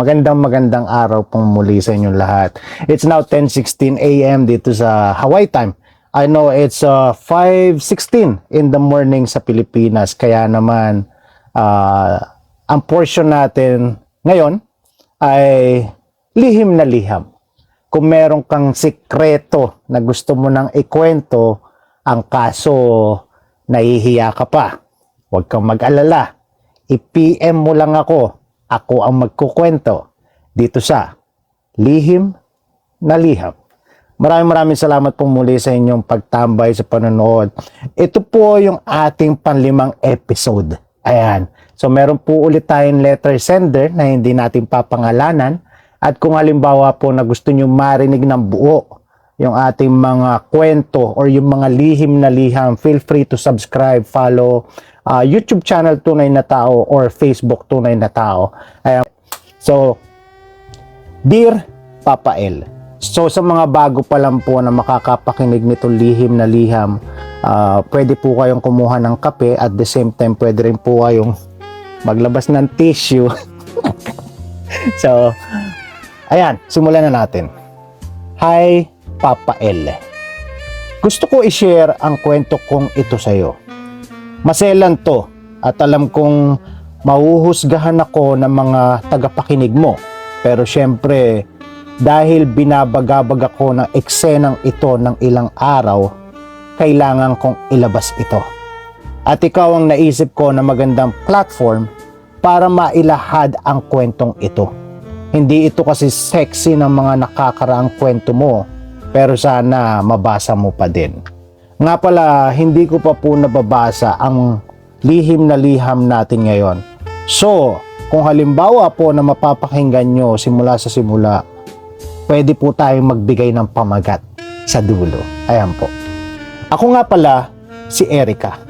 magandang magandang araw pong muli sa inyong lahat. It's now 10:16 a.m. dito sa Hawaii time. I know it's uh, 5:16 in the morning sa Pilipinas kaya naman uh, ang portion natin ngayon ay lihim na liham. Kung meron kang sikreto na gusto mo nang ikwento, ang kaso nahihiya ka pa. Huwag kang mag-alala. I-PM mo lang ako. Ako ang magkukwento dito sa Lihim na Liham. Maraming maraming salamat po muli sa inyong pagtambay sa panonood. Ito po yung ating panlimang episode. Ayan. So meron po ulit tayong letter sender na hindi natin papangalanan. At kung halimbawa po na gusto nyo marinig ng buo yung ating mga kwento or yung mga lihim na liham, feel free to subscribe, follow uh, YouTube channel Tunay na Tao or Facebook Tunay na Tao. Ayan. So, Dear Papa L, so sa mga bago pa lang po na makakapakinig nito lihim na liham, ah, pwede po kayong kumuha ng kape at the same time pwede rin po kayong maglabas ng tissue. so, ayan, simulan na natin. Hi, Papa L. Gusto ko i-share ang kwento kong ito sa'yo. Maselan to at alam kong mahuhusgahan ako ng mga tagapakinig mo. Pero syempre, dahil binabagabag ako ng eksenang ito ng ilang araw, kailangan kong ilabas ito. At ikaw ang naisip ko na magandang platform para mailahad ang kwentong ito. Hindi ito kasi sexy ng mga nakakaraang kwento mo, pero sana mabasa mo pa din. Nga pala, hindi ko pa po nababasa ang lihim na liham natin ngayon. So, kung halimbawa po na mapapakinggan nyo simula sa simula, pwede po tayong magbigay ng pamagat sa dulo. Ayan po. Ako nga pala, si Erica.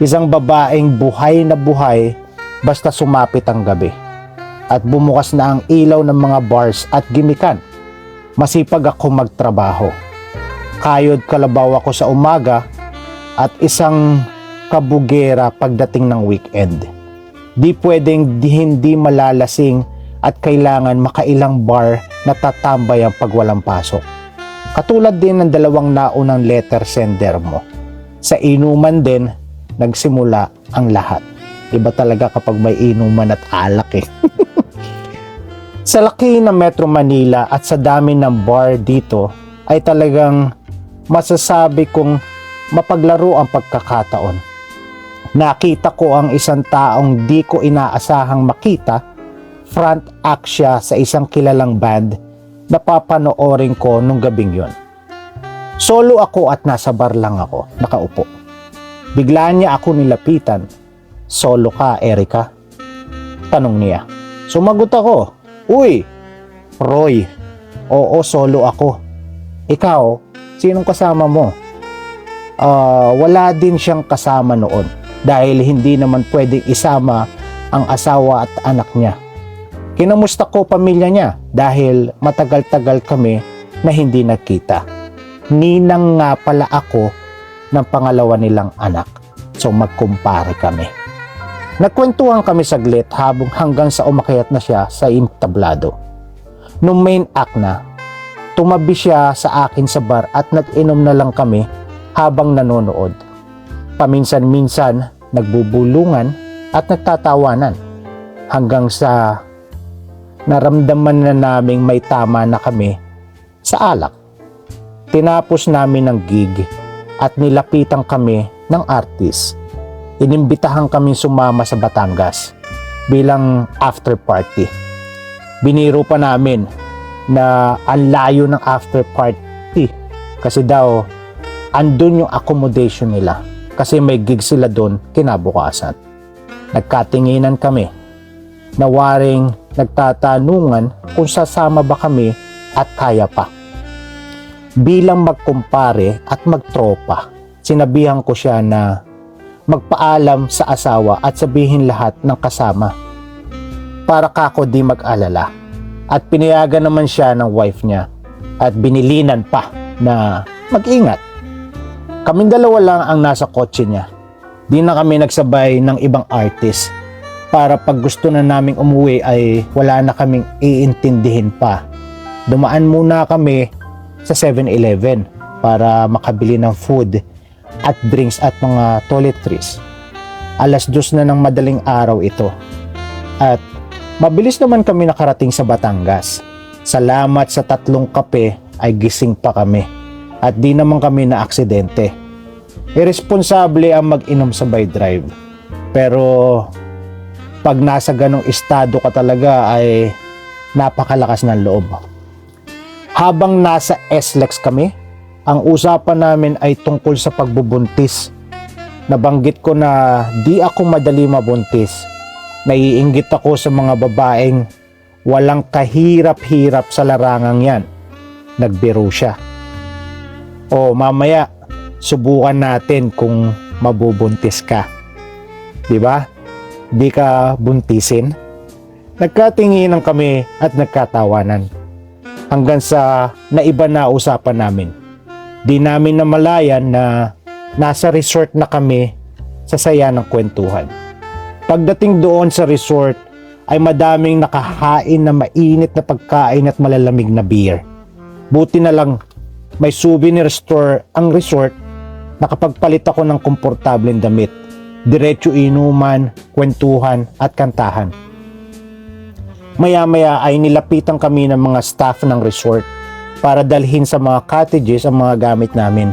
Isang babaeng buhay na buhay basta sumapit ang gabi. At bumukas na ang ilaw ng mga bars at gimikan. Masipag ako magtrabaho. Kayod kalabaw ako sa umaga at isang kabugera pagdating ng weekend. Di pwedeng di hindi malalasing at kailangan makailang bar na tatambay ang pag walang pasok. Katulad din ng dalawang naunang letter sender mo. Sa inuman din, nagsimula ang lahat. Iba talaga kapag may inuman at alak eh. sa laki ng Metro Manila at sa dami ng bar dito ay talagang masasabi kong mapaglaro ang pagkakataon. Nakita ko ang isang taong di ko inaasahang makita front act siya sa isang kilalang band na papanoorin ko nung gabing yon. Solo ako at nasa bar lang ako, nakaupo. Bigla niya ako nilapitan. Solo ka, Erika? Tanong niya. Sumagot ako. Uy, Roy. Oo, solo ako. Ikaw, sinong kasama mo? Ah, wala din siyang kasama noon dahil hindi naman pwedeng isama ang asawa at anak niya. Kinamusta ko pamilya niya dahil matagal-tagal kami na hindi nagkita. Ninang nga pala ako ng pangalawa nilang anak. So magkumpare kami. Nagkwentuhan kami saglit habang hanggang sa umakyat na siya sa entablado. Nung main act na, tumabi siya sa akin sa bar at nag-inom na lang kami habang nanonood. Paminsan-minsan nagbubulungan at nagtatawanan hanggang sa naramdaman na naming may tama na kami sa alak. Tinapos namin ang gig at nilapitan kami ng artist. Inimbitahan kami sumama sa Batangas bilang after party. Biniro pa namin na ang layo ng after party kasi daw andun yung accommodation nila kasi may gig sila doon kinabukasan. Nagkatinginan kami na waring nagtatanungan kung sasama ba kami at kaya pa. Bilang magkumpare at magtropa, sinabihan ko siya na magpaalam sa asawa at sabihin lahat ng kasama para kako di mag-alala. At pinayagan naman siya ng wife niya at binilinan pa na mag-ingat. Kaming dalawa lang ang nasa kotse niya. Di na kami nagsabay ng ibang artist. para pag gusto na naming umuwi ay wala na kaming iintindihin pa. Dumaan muna kami sa 7-Eleven para makabili ng food at drinks at mga toiletries. Alas dos na ng madaling araw ito. At mabilis naman kami nakarating sa Batangas. Salamat sa tatlong kape ay gising pa kami at di naman kami na aksidente. Irresponsable ang mag-inom sa by drive. Pero pag nasa ganong estado ka talaga ay napakalakas ng loob. Habang nasa SLEX kami, ang usapan namin ay tungkol sa pagbubuntis. Nabanggit ko na di ako madali mabuntis. Naiinggit ako sa mga babaeng walang kahirap-hirap sa larangang yan. Nagbiro siya. O mamaya, subukan natin kung mabubuntis ka. Di ba? Di ka buntisin. Nagkatinginan kami at nagkatawanan. Hanggang sa naiba na usapan namin. Di namin namalayan na nasa resort na kami sa saya ng kwentuhan. Pagdating doon sa resort ay madaming nakahain na mainit na pagkain at malalamig na beer. Buti na lang may souvenir store ang resort nakapagpalit ako ng komportableng damit. Diretso inuman, kwentuhan at kantahan. Maya-maya ay nilapitan kami ng mga staff ng resort para dalhin sa mga cottages ang mga gamit namin.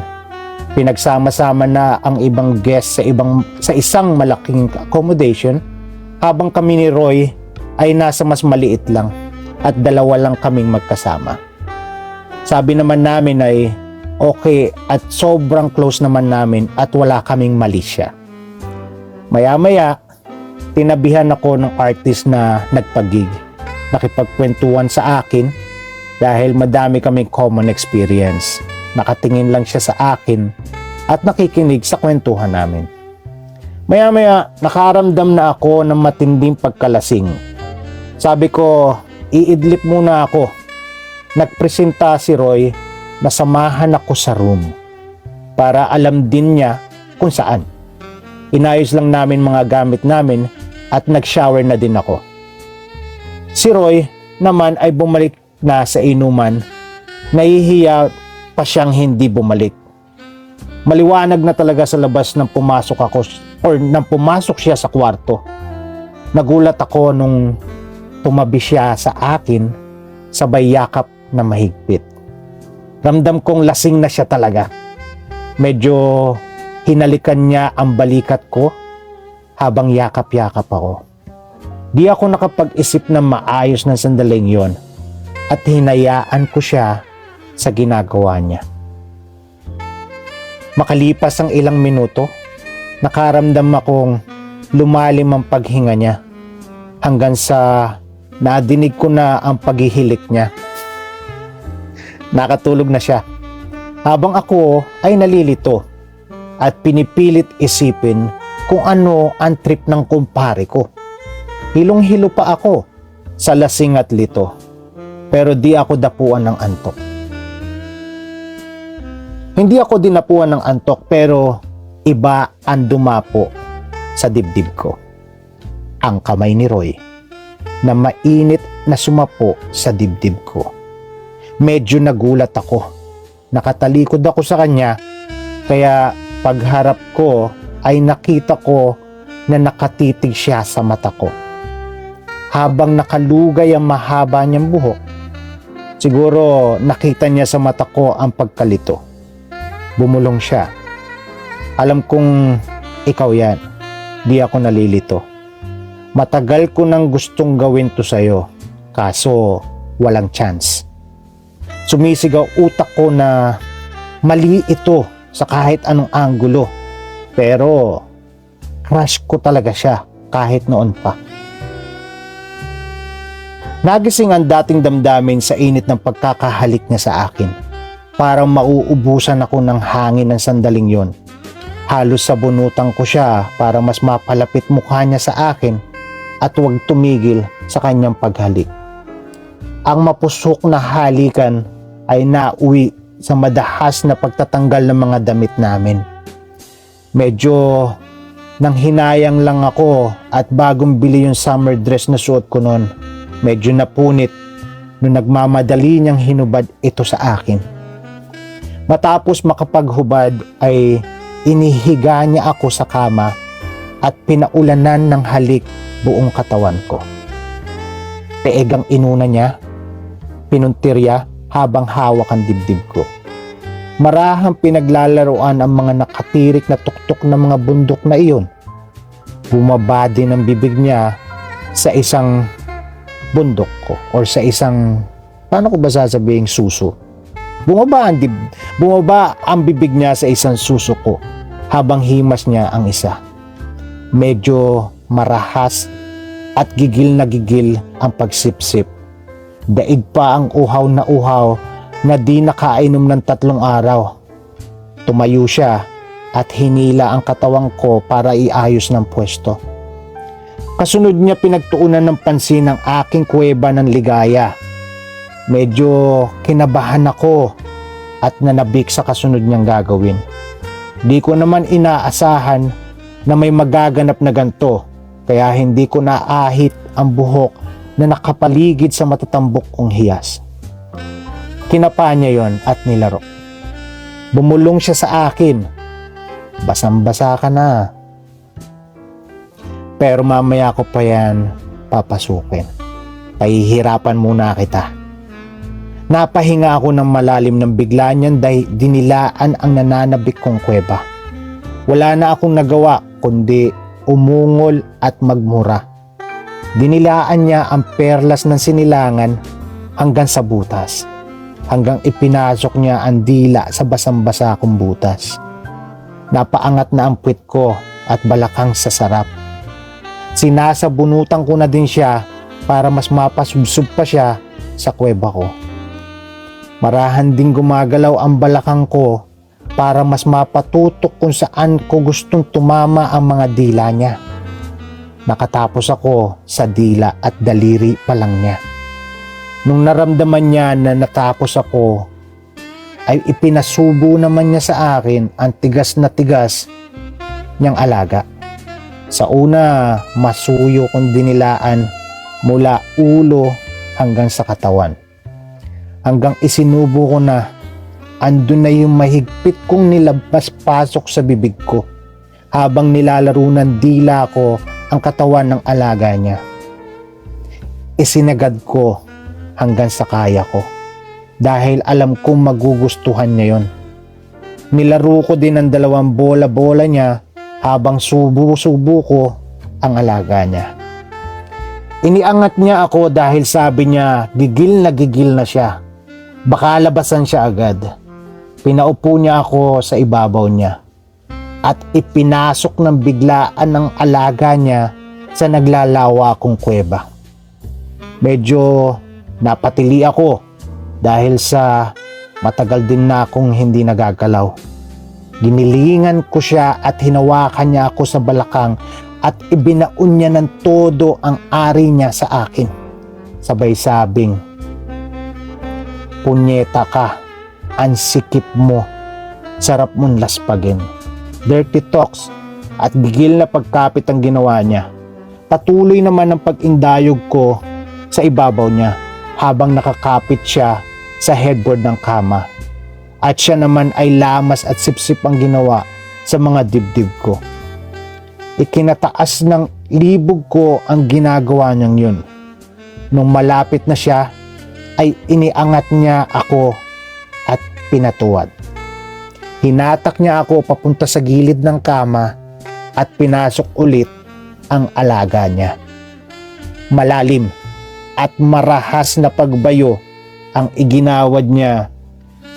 Pinagsama-sama na ang ibang guests sa ibang sa isang malaking accommodation habang kami ni Roy ay nasa mas maliit lang at dalawa lang kaming magkasama. Sabi naman namin ay okay at sobrang close naman namin at wala kaming mali siya. Maya-maya, tinabihan ako ng artist na nagpagig. Nakipagkwentuhan sa akin dahil madami kaming common experience. Nakatingin lang siya sa akin at nakikinig sa kwentuhan namin. Maya-maya, nakaramdam na ako ng matinding pagkalasing. Sabi ko, iidlip muna ako. Nagpresenta si Roy na samahan ako sa room para alam din niya kung saan. Inayos lang namin mga gamit namin at nag-shower na din ako. Si Roy naman ay bumalik na sa inuman. Nahihiya pa siyang hindi bumalik. Maliwanag na talaga sa labas nang pumasok ako or nang pumasok siya sa kwarto. Nagulat ako nung tumabi siya sa akin sabay yakap na mahigpit. Ramdam kong lasing na siya talaga. Medyo hinalikan niya ang balikat ko habang yakap-yakap ako. Di ako nakapag-isip na maayos ng sandaling yon at hinayaan ko siya sa ginagawa niya. Makalipas ang ilang minuto, nakaramdam akong lumalim ang paghinga niya hanggang sa nadinig ko na ang paghihilik niya. Nakatulog na siya. Habang ako ay nalilito at pinipilit isipin kung ano ang trip ng kumpare ko. Hilong-hilo pa ako sa lasing at lito. Pero di ako dapuan ng antok. Hindi ako dinapuan ng antok pero iba ang dumapo sa dibdib ko. Ang kamay ni Roy na mainit na sumapo sa dibdib ko. Medyo nagulat ako. Nakatalikod ako sa kanya kaya pagharap ko ay nakita ko na nakatitig siya sa mata ko. Habang nakalugay ang mahaba niyang buhok, siguro nakita niya sa mata ko ang pagkalito. Bumulong siya. Alam kong ikaw yan. Di ako nalilito. Matagal ko nang gustong gawin to sa'yo. Kaso, walang chance. Sumisigaw utak ko na mali ito sa kahit anong anggulo. Pero, crush ko talaga siya kahit noon pa. Nagising ang dating damdamin sa init ng pagkakahalik niya sa akin. Parang mauubusan ako ng hangin ng sandaling yon. Halos sabunutan ko siya para mas mapalapit mukha niya sa akin at huwag tumigil sa kanyang paghalik. Ang mapusok na halikan ay nauwi sa madahas na pagtatanggal ng mga damit namin. Medyo Nang hinayang lang ako at bagong bili yung summer dress na suot ko noon, medyo napunit nung nagmamadali niyang hinubad ito sa akin. Matapos makapaghubad ay inihiga niya ako sa kama at pinaulanan ng halik buong katawan ko. Peeg ang inuna niya, pinuntirya habang hawak ang dibdib ko. Marahang pinaglalaroan ang mga nakatirik na tuktok ng mga bundok na iyon. Bumaba din ang bibig niya sa isang bundok ko or sa isang paano ko ba sasabihin suso? Bumaba ang, dib, bumaba ang bibig niya sa isang suso ko habang himas niya ang isa. Medyo marahas at gigil na gigil ang pagsipsip. Daig pa ang uhaw na uhaw na di nakainom ng tatlong araw. Tumayo siya at hinila ang katawang ko para iayos ng pwesto. Kasunod niya pinagtuunan ng pansin ang aking kuweba ng ligaya. Medyo kinabahan ako at nanabik sa kasunod niyang gagawin. Di ko naman inaasahan na may magaganap na ganto kaya hindi ko naahit ang buhok na nakapaligid sa matatambok kong hiyas. Kinapa niya yon at nilaro. Bumulong siya sa akin. Basang-basa ka na. Pero mamaya ko pa yan papasukin. Pahihirapan muna kita. Napahinga ako ng malalim ng bigla niyan dahil dinilaan ang nananabik kong kuweba. Wala na akong nagawa kundi umungol at magmura. Dinilaan niya ang perlas ng sinilangan hanggang sa butas. Hanggang ipinasok niya ang dila sa basang-basa kong butas. Napaangat na ang puwit ko at balakang sa sarap. Sinasabunutan ko na din siya para mas mapasubsob pa siya sa kuweba ko. Marahan ding gumagalaw ang balakang ko para mas mapatutok kung saan ko gustong tumama ang mga dila niya. Nakatapos ako sa dila at daliri pa lang niya. Nung naramdaman niya na natapos ako, ay ipinasubo naman niya sa akin ang tigas na tigas niyang alaga. Sa una, masuyo kong dinilaan mula ulo hanggang sa katawan. Hanggang isinubo ko na andun na yung mahigpit kong nilabas pasok sa bibig ko habang nilalaro ng dila ko ang katawan ng alaga niya. Isinagad ko hanggang sa kaya ko dahil alam kong magugustuhan niya yon. Nilaro ko din ang dalawang bola-bola niya habang subo-subo ko ang alaga niya. Iniangat niya ako dahil sabi niya gigil na gigil na siya. Baka labasan siya agad. Pinaupo niya ako sa ibabaw niya at ipinasok ng biglaan ng alaga niya sa naglalawa kong kuweba. Medyo napatili ako dahil sa matagal din na akong hindi nagagalaw. Ginilingan ko siya at hinawakan niya ako sa balakang at ibinaon niya ng todo ang ari niya sa akin. Sabay sabing, Punyeta ka, ang sikip mo, sarap mong laspagin. Dirty talks at gigil na pagkapit ang ginawa niya. Patuloy naman ang pag-indayog ko sa ibabaw niya habang nakakapit siya sa headboard ng kama. At siya naman ay lamas at sipsip ang ginawa sa mga dibdib ko. Ikinataas ng libog ko ang ginagawa niyang yun. Nung malapit na siya, ay iniangat niya ako at pinatuwad. Hinatak niya ako papunta sa gilid ng kama at pinasok ulit ang alaga niya. Malalim at marahas na pagbayo ang iginawad niya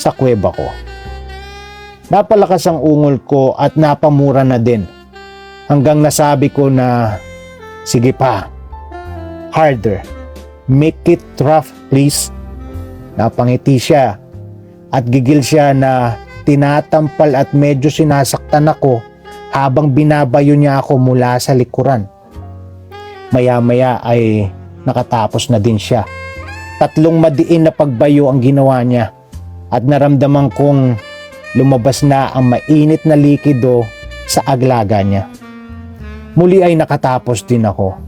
sa kuweba ko. Napalakas ang ungol ko at napamura na din hanggang nasabi ko na sige pa, harder, make it rough please. Napangiti siya at gigil siya na tinatampal at medyo sinasaktan ako habang binabayo niya ako mula sa likuran. Maya-maya ay nakatapos na din siya. Tatlong madiin na pagbayo ang ginawa niya at naramdaman kong lumabas na ang mainit na likido sa aglaga niya. muli ay nakatapos din ako.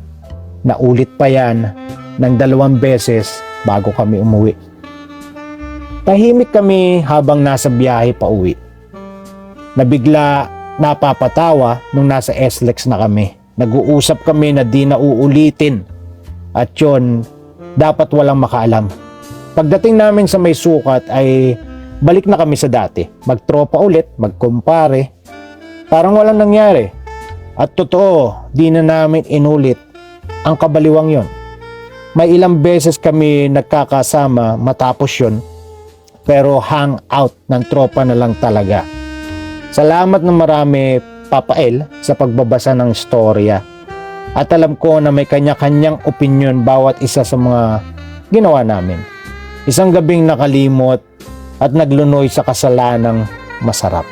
Naulit pa yan ng dalawang beses bago kami umuwi. Tahimik kami habang nasa biyahe pa uwi. Nabigla napapatawa nung nasa SLEX na kami. Nag-uusap kami na di na uulitin. At yun, dapat walang makaalam. Pagdating namin sa may sukat ay balik na kami sa dati. Magtropa ulit, magkumpare. Parang walang nangyari. At totoo, di na namin inulit ang kabaliwang yon. May ilang beses kami nagkakasama matapos yon pero hang out ng tropa na lang talaga. Salamat ng marami Papa El sa pagbabasa ng storya. At alam ko na may kanya-kanyang opinion bawat isa sa mga ginawa namin. Isang gabing nakalimot at naglunoy sa kasalanang masarap.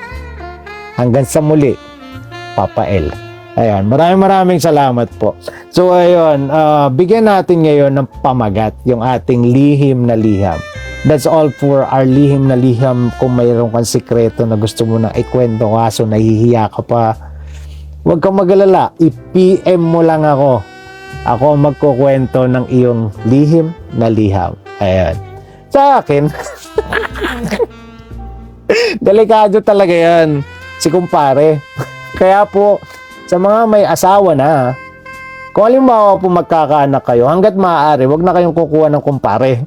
Hanggang sa muli, Papa El. Ayan, maraming maraming salamat po. So ayun, ah, bigyan natin ngayon ng pamagat yung ating lihim na liham. That's all for our lihim na liham. Kung mayroon kang sikreto na gusto mo na ikwento kaso nahihiya ka pa, huwag kang magalala. I-PM mo lang ako. Ako ang magkukwento ng iyong lihim na liham. Ayan. Sa akin, delikado talaga yan. Si kumpare. Kaya po, sa mga may asawa na, kung halimbawa po magkakaanak kayo, hanggat maaari, wag na kayong kukuha ng kumpare.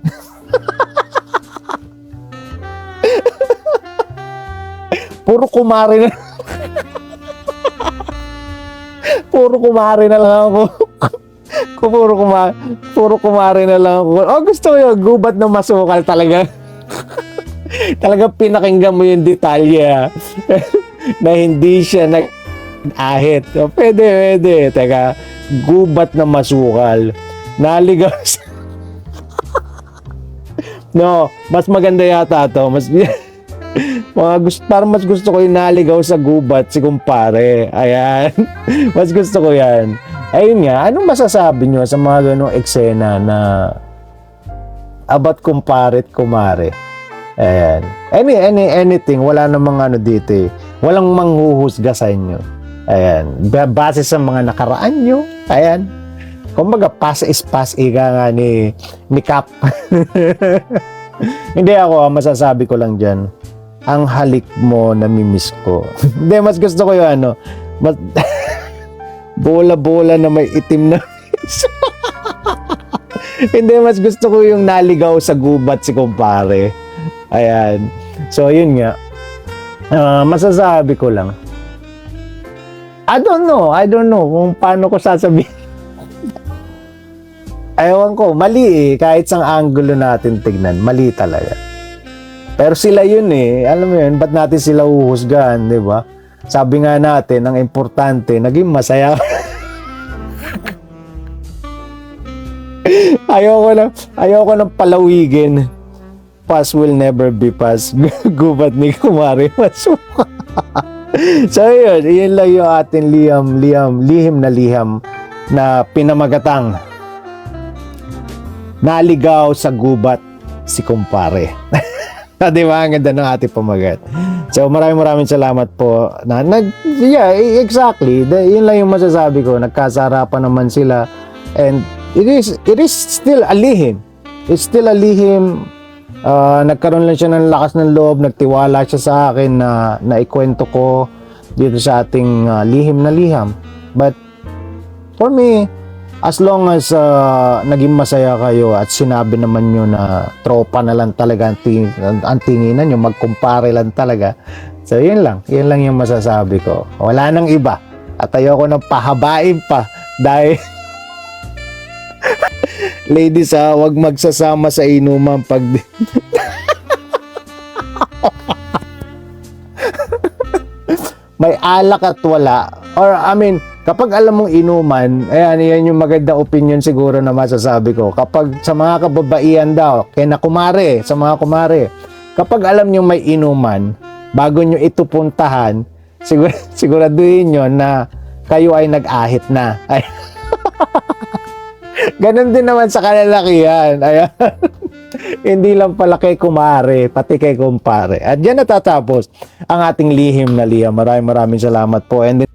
Puro kumare na. puro kumare na lang ako. Kung puro kumare, puro kumare na lang ako. Oh, gusto ko yun. Gubat na masukal talaga. talaga pinakinggan mo yung detalye na hindi siya nag ahit. So, pwede, pwede. Teka, gubat na masukal. Naligaw sa... no, mas maganda yata to. Mas... mga gusto, parang mas gusto ko yung naligaw sa gubat si kumpare. Ayan. mas gusto ko yan. Ayun nga, anong masasabi nyo sa mga ganong eksena na about kumpare at kumare? Ayan. Any, any, anything, wala namang ano dito eh. Walang manghuhusga sa inyo. Ayan. Ba- Base sa mga nakaraan nyo. Ayan. Kumbaga, pass is pass. Ika nga ni, ni Cap. Hindi ako, ah, masasabi ko lang dyan. Ang halik mo, namimiss ko. Hindi, mas gusto ko yung ano. Mas, bola-bola na may itim na Hindi, mas gusto ko yung naligaw sa gubat si kumpare. Ayan. So, yun nga. Ah, masasabi ko lang. I don't know. I don't know kung paano ko sasabihin. Ewan ko, mali eh. Kahit sa angulo natin tignan, mali talaga. Pero sila yun eh. Alam mo yun, ba't natin sila uhusgahan, di ba? Sabi nga natin, ang importante, naging masaya. ayoko na, ayoko na palawigin. Pass will never be pass. Gubat ni Kumari Masuka. so yun, yun lang yung ating liham, liham, lihim na liham na pinamagatang naligaw sa gubat si kumpare. Di ba? Ang ganda ng ating pamagat. So maraming maraming salamat po. Na, nag, yeah, e- exactly. The, yun lang yung masasabi ko. Nagkasarapan naman sila. And it is, it is still a lihim. It's still a lihim. Ah, nagkaroon lang siya ng lakas ng loob. Nagtiwala siya sa akin na naikwento ko dito sa ating ah, lihim na liham. But for me, as long as ah, naging masaya kayo at sinabi naman nyo na tropa na lang talaga ang, ting- ang tinginan nyo, magkumpare lang talaga. So, yun lang. Yun lang yung masasabi ko. Wala nang iba. At ayoko nang pahabain pa dahil Ladies ha, wag magsasama sa inuman pag may alak at wala. Or I mean, kapag alam mong inuman, ayan, yan yung maganda opinion siguro na masasabi ko. Kapag sa mga kababaihan daw, kaya na kumare, sa mga kumare, kapag alam nyo may inuman, bago nyo ito puntahan, sigur siguraduhin nyo na kayo ay nag-ahit na. Ay. Ganon din naman sa kalalakihan. Ayan. Hindi lang pala kay kumare, pati kay kumpare. At yan natatapos ang ating lihim na liham. Maraming maraming salamat po. And then,